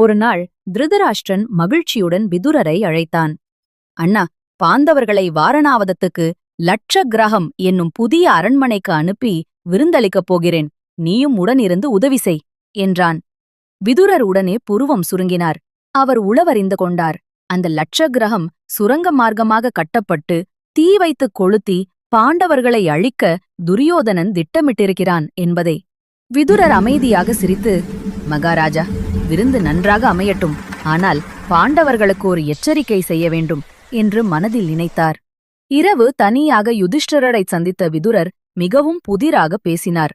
ஒரு நாள் திருதராஷ்டிரன் மகிழ்ச்சியுடன் விதுரரை அழைத்தான். அண்ணா பாந்தவர்களை வாரணாவதத்துக்கு லட்ச கிரகம் என்னும் புதிய அரண்மனைக்கு அனுப்பி விருந்தளிக்கப் போகிறேன். நீயும் உடனிருந்து உதவி செய் என்றான். விதுரர் உடனே புருவம் சுருங்கினார். அவர் உளவறிந்து கொண்டார். அந்த லட்ச கிரகம் சுரங்க மார்க்கமாக கட்டப்பட்டு தீ வைத்துக் கொளுத்தி பாண்டவர்களை அழிக்க துரியோதனன் திட்டமிட்டிருக்கிறான் என்பதை விதுரர் அமைதியாக சிரித்து மகாராஜா விருந்து நன்றாக அமையட்டும். ஆனால் பாண்டவர்களுக்கு ஒரு எச்சரிக்கை செய்ய வேண்டும் என்று மனதில் நினைத்தார். இரவு தனியாக யுதிஷ்டரரை சந்தித்த விதுரர் மிகவும் புதிராக பேசினார்.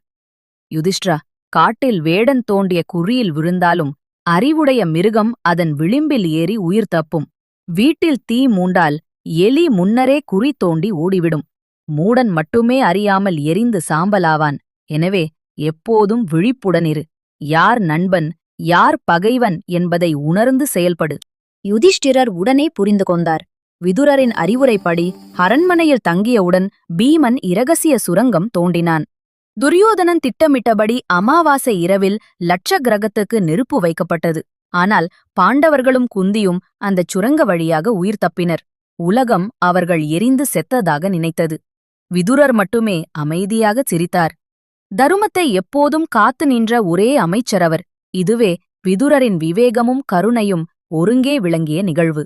யுதிஷ்டரா காட்டில் வேடன் தோண்டிய குறியில் விழுந்தாலும் அறிவுடைய மிருகம் அதன் விளிம்பில் ஏறி உயிர் தப்பும். வீட்டில் தீ மூண்டால் எலி முன்னரே குறி தோண்டி ஓடிவிடும். மூடன் மட்டுமே அறியாமல் எரிந்து சாம்பலாவான். எனவே எப்போதும் விழிப்புடனிரு யார் நண்பன் யார் பகைவன் என்பதை உணர்ந்து செயல்படு. யுதிஷ்டிரர் உடனே புரிந்து கொண்டார். விதுரரின் அறிவுரைப்படி அரண்மனையில் தங்கியவுடன் பீமன் இரகசிய சுரங்கம் தோண்டினான். துரியோதனன் திட்டமிட்டபடி அமாவாசை இரவில் லட்ச கிரகத்துக்கு நெருப்பு வைக்கப்பட்டது. ஆனால் பாண்டவர்களும் குந்தியும் அந்தச் சுரங்க வழியாக உயிர் தப்பினர். உலகம் அவர்கள் எரிந்து செத்ததாக நினைத்தது. விதுரர் மட்டுமே அமைதியாக சிரித்தார். தருமத்தை எப்போதும் காத்து நின்ற ஒரே அமைச்சரவர். இதுவே விதுரரின் விவேகமும் கருணையும் ஒருங்கே விளங்கிய நிகழ்வு.